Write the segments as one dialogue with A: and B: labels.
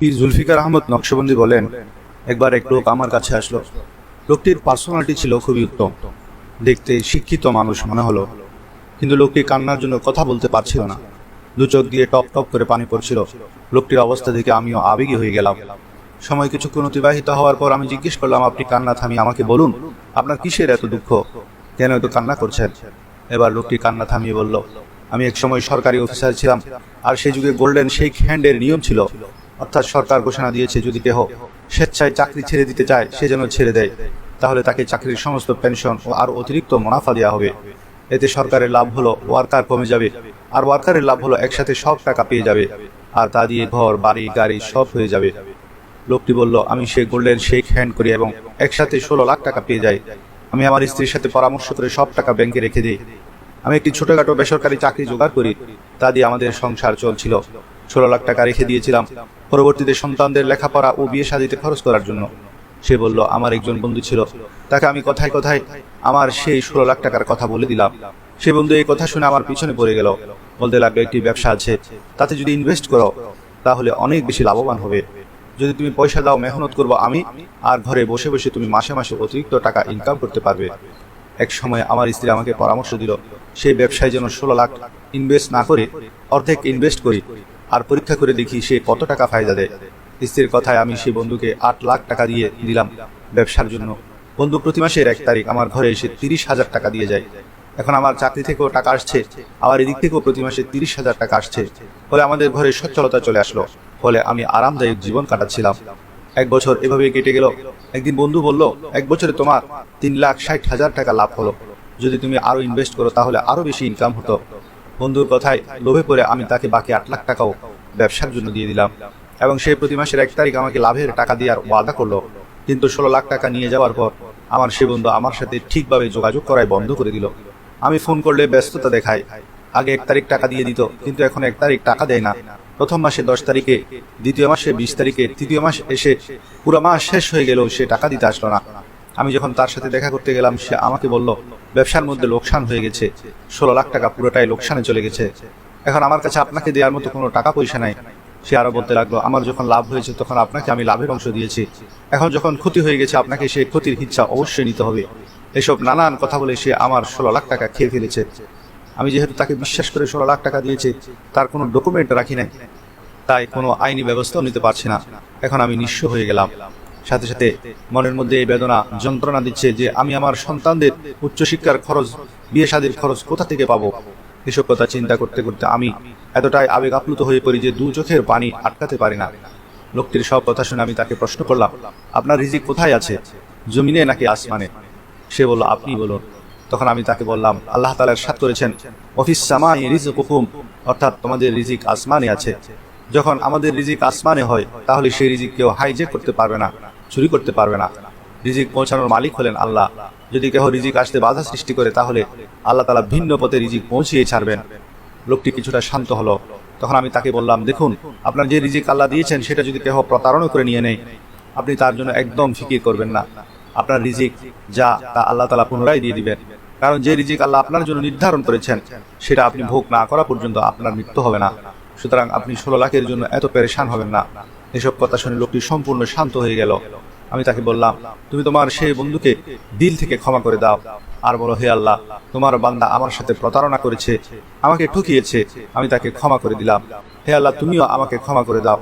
A: জুলফিকার আহমদ নকশবন্দি বলেন, একবার এক লোক আমার কাছে আসলো। লোকটির পার্সোনালিটি ছিল খুবই উত্তম। দেখতে শিক্ষিত মানুষ মনে হলো। কিন্তু লোকটি কান্নার জন্য কথা বলতে পারছিল না। দু চোখ দিয়ে টপ টপ করে পানি পড়ছিল। লোকটির অবস্থা দেখে আমিও আবেগী হয়ে গেলাম। সময় কিছুক্ষণ অতিবাহিত হওয়ার পর আমি জিজ্ঞেস করলাম, আপনি কান্না থামিয়ে আমাকে বলুন, আপনার কিসের এত দুঃখ? কেন এত কান্না করছেন? এবার লোকটি কান্না থামিয়ে বলল, আমি এক সময় সরকারি অফিসার ছিলাম, আর সেই যুগে গোল্ডেন শেক হ্যান্ডের নিয়ম ছিল অর্থাৎ সরকার ঘোষণা দিয়েছে যদি কেহ স্বেচ্ছায় চাকরি ছেড়ে দিতে চায়, সে যেন ছেড়ে দেয়। তাহলে তাকে চাকরির সমস্ত পেনশন ও আর অতিরিক্ত মুনাফা দেওয়া হবে। এতে সরকারের লাভ হলো ওয়ার্কার কমে যাবে আর ওয়ার্কারের লাভ হলো একসাথে সব টাকা পেয়ে যাবে আর তা দিয়ে ঘর, বাড়ি, গাড়ি সব হয়ে যাবে। লোকটি বলল, আমি সে গোল্ডেন শেক হ্যান্ড করি এবং একসাথে ষোলো লাখ টাকা পেয়ে যাই। আমি আমার স্ত্রীর সাথে পরামর্শ করে সব টাকা ব্যাংকে রেখে দিই। আমি একটি ছোটখাটো বেসরকারি চাকরি জোগাড় করি। তা দিয়ে আমাদের সংসার চলছিল। ষোলো লাখ টাকা রেখে দিয়েছিলাম পরবর্তীতে সন্তানদের লেখাপড়া ও বিয়ে শাদিতে খরচ করার জন্য। সে বলল, আমার একজন বন্ধু ছিল। তাকে আমি কথায় কথায় আমার সেই ষোলো লাখ টাকার কথা বলে দিলাম। সে বন্ধু এই কথা শুনে আমার পিছনে পড়ে গেল। বলতে লাগল, একটি ব্যবসা আছে। তাতে যদি ইনভেস্ট করো, তাহলে অনেক বেশি লাভবান হবে। যদি তুমি পয়সা দাও, মেহনত করব আমি, আর ঘরে বসে বসে তুমি মাসে মাসে অতিরিক্ত টাকা ইনকাম করতে পারবে। এক সময় আমার স্ত্রী আমাকে পরামর্শ দিল, সেই ব্যবসায় যেন ষোলো লাখ ইনভেস্ট না করে, অর্ধেক ইনভেস্ট করি। আর পরীক্ষা করে দেখি সে কত টাকা ফায়দা দেয় স্ত্রীর কথায় আমি সেই বন্ধুকে আট লাখ টাকা দিয়ে দিলাম ব্যবসার জন্য। বন্ধু প্রতি মাসের এক তারিখ আমার ঘরে এসে তিরিশ হাজার টাকা দিয়ে যায়। এখন আমার চাকরি থেকেও টাকা আসছে, আবার এদিক থেকেও প্রতি মাসে তিরিশ হাজার টাকা আসছে। ফলে আমাদের ঘরে সচ্ছলতা চলে আসলো। ফলে আমি আরামদায়ক জীবন কাটাচ্ছিলাম। এক বছর এভাবে কেটে গেল। একদিন বন্ধু বলল, এক বছরে তোমার তিন লাখ ষাট হাজার টাকা লাভ হলো। যদি তুমি আরও ইনভেস্ট করো তাহলে আরও বেশি ইনকাম হতো। বন্ধুর কথায় লোভে পড়ে আমি তাকে বাকি আট লাখ টাকাও ব্যবসার জন্য দিয়ে দিলাম। এবং সে প্রতি মাসের এক তারিখ আমাকে লাভের টাকা দেওয়ার ওয়াদা করল। কিন্তু ষোলো লাখ টাকা নিয়ে যাওয়ার পর আমার সে বন্ধু আমার সাথে ঠিকভাবে যোগাযোগ করায় বন্ধ করে দিল। আমি ফোন করলে ব্যস্ততা দেখায়। আগে এক তারিখ টাকা দিয়ে দিত, কিন্তু এখন এক তারিখ টাকা দেয় না। প্রথম মাসে দশ তারিখে, দ্বিতীয় মাসে বিশ তারিখে, তৃতীয় মাস এসে পুরো মাস শেষ হয়ে গেলেও সে টাকা দিতে আসলো না। আমি যখন তার সাথে দেখা করতে গেলাম, সে আমাকে বলল, ব্যবসার মধ্যে লোকসান হয়ে গেছে। ষোলো লাখ টাকা পুরোটাই লোকসানে চলে গেছে। এখন আমার কাছে আপনাকে দেওয়ার মতো কোনো টাকা পয়সা নাই। সে আরও বলতে লাগল, আমার যখন লাভ হয়েছে, তখন আপনাকে আমি লাভের অংশ দিয়েছি। এখন যখন ক্ষতি হয়ে গেছে, আপনাকে সেই ক্ষতির ইচ্ছা অবশ্যই নিতে হবে। এসব নানান কথা বলে সে আমার ষোলো লাখ টাকা খেয়ে ফেলেছে। আমি যেহেতু তাকে বিশ্বাস করে ষোলো লাখ টাকা দিয়েছি, তার কোনো ডকুমেন্ট রাখি নাই। তাই কোনো আইনি ব্যবস্থাও নিতে পারছি না। এখন আমি নিঃস্ব হয়ে গেলাম। সাথে সাথে মনের মধ্যে এই বেদনা, যন্ত্রণা দিচ্ছে যে আমি আমার সন্তানদের উচ্চশিক্ষার খরচ বিয়ে শাদীর খরচ কোথা থেকে পাবো? এসব কথা চিন্তা করতে করতে আমি এতটাই আবেগ আপ্লুত হয়ে পড়ি যে দু চোখের পানি আটকাতে পারি না। লোকটির সব কথা শুনে আমি তাকে প্রশ্ন করলাম, আপনার রিজিক কোথায় আছে? জমিনে নাকি আসমানে? সে বলল, আপনি বলুন। তখন আমি তাকে বললাম, আল্লাহ তালা সাত করেছেন, অফিস সামাই রিজিক হুকুম অর্থাৎ তোমাদের রিজিক আসমানে আছে। যখন আমাদের রিজিক আসমানে হয়, তাহলে সেই রিজিক কেউ হাইজেক করতে পারবে না। চুরি করতে পারবে না। রিজিক পৌঁছানোর মালিক হলেন আল্লাহ। যদি কেহ রিজিক আসতে বাধা সৃষ্টি করে, তাহলে আল্লাহ তালা ভিন্ন পথে রিজিক পৌঁছিয়ে ছাড়বেন। লোকটি কিছুটা শান্ত হলো। তখন আমি তাকে বললাম, দেখুন, আপনার যে রিজিক আল্লাহ দিয়েছেন, সেটা যদি কেহ প্রতারণা করে নিয়ে নেয়, আপনি তার জন্য একদম ফিকির করবেন না। আপনার রিজিক যা, তা আল্লাহ তালা পুনরায় দিয়ে দিবেন। কারণ যে রিজিক আল্লাহ আপনার জন্য নির্ধারণ করেছেন, সেটা আপনি ভোগ না করা পর্যন্ত আপনার মৃত্যু হবে না। সুতরাং আপনি ষোলো লাখের জন্য এত পেরেশান হবেন না। এসব কথা শুনে লোকটি সম্পূর্ণ শান্ত হয়ে গেল। আমি তাকে বললাম, তুমি তোমার সেই বন্ধুকে দিল থেকে ক্ষমা করে দাও। আর বলো, হে আল্লাহ, তোমার বান্দা আমার সাথে প্রতারণা করেছে, আমাকে ঠকিয়েছে, আমি তাকে ক্ষমা করে দিলাম। হে আল্লাহ, তুমিও আমাকে ক্ষমা করে দাও,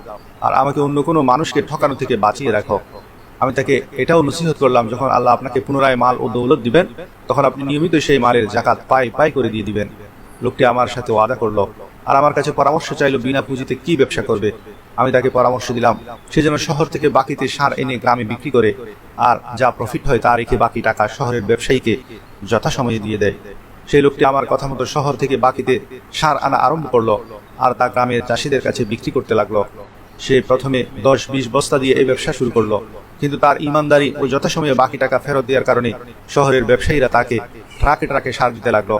A: আর আমাকে অন্য কোনো মানুষকে ঠকানো থেকে বাঁচিয়ে রাখো। আমি তাকে এটাও নসিহত করলাম, যখন আল্লাহ আপনাকে পুনরায় মাল ও দৌলত দিবেন, তখন আপনি নিয়মিত সেই মালের জাকাত পাই পাই করে দিয়ে দিবেন। লোকটি আমার সাথে ওয়াদা করল। আর আমার কাছে পরামর্শ চাইলো বিনা পুঁজিতে কি ব্যবসা করবে। আমি তাকে পরামর্শ দিলাম, সে যেন শহর থেকে বাকিতে সার এনে গ্রামে বিক্রি করে, আর যা প্রফিট হয় তা রেখে বাকি টাকা শহরের ব্যবসায়ীকে যথাসময়ে দিয়ে দেয়। সেই লোকটি আমার কথা মতো শহর থেকে বাকিতে সার আনা আরম্ভ করল, আর তা গ্রামের চাষিদের কাছে বিক্রি করতে লাগল। সে প্রথমে দশ বিশ বস্তা দিয়ে এই ব্যবসা শুরু করল, কিন্তু তার ইমানদারি ও যথাসময়ে বাকি টাকা ফেরত দেওয়ার কারণে শহরের ব্যবসায়ীরা তাকে ট্রাকে ট্রাকে সার দিতে লাগল।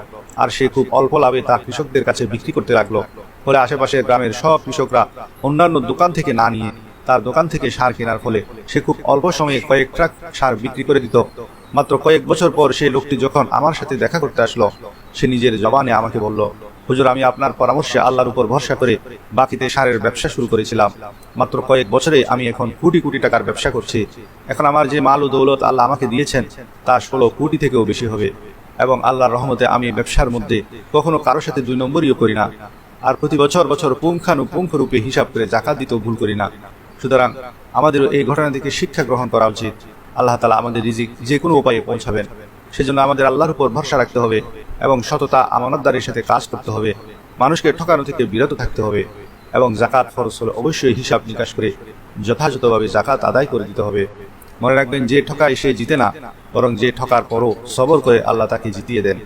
A: আর সে খুব অল্প লাভে তা কৃষকদের কাছে বিক্রি করতে লাগল। ফলে আশেপাশের গ্রামের সব কৃষকরা অন্যান্য দোকান থেকে না নিয়ে তার দোকান থেকে সার কেনার ফলে সে খুব অল্প সময়ে কয়েক ট্রাক সার বিক্রি করে দিত। মাত্র কয়েক বছর পর সেই লোকটি যখন আমার সাথে দেখা করতে আসলো, সে নিজের জবানে আমাকে বলল, হুজুর, আমি আপনার পরামর্শে আল্লাহর উপর ভরসা করে বাকিতে সারের ব্যবসা শুরু করেছিলাম। মাত্র কয়েক বছরে আমি এখন কোটি কোটি টাকার ব্যবসা করছি। এখন আমার যে মাল ও দৌলত আল্লাহ আমাকে দিয়েছেন, তা ষোলো কোটি থেকেও বেশি হবে। এবং আল্লাহর রহমতে আমি ব্যবসার মধ্যে কখনো কারোর সাথে দুই নম্বরইও করি না। আর প্রতি বছর বছর পুঙ্খানুপুঙ্খ রূপে হিসাব করে জাকাত দিতেও ভুল করি না। সুতরাং আমাদের এই ঘটনা থেকে শিক্ষা গ্রহণ করা উচিত। আল্লাহ তালা আমাদের রিজিক যে কোনো উপায়ে পৌঁছাবেন। সেজন্য আমাদের আল্লাহর উপর ভরসা রাখতে হবে এবং সততা, আমানতদারের সাথে কাজ করতে হবে। মানুষকে ঠকানো থেকে বিরত থাকতে হবে এবং জাকাত ফরজ হলে অবশ্যই হিসাব নিকাশ করে যথাযথভাবে জাকাত আদায় করে দিতে হবে। মনে রাখবেন যে ঠকায় সে জিতে না বরং যে ঠকার পরও সবর করে আল্লাহ তাকে জিতিয়ে দেন।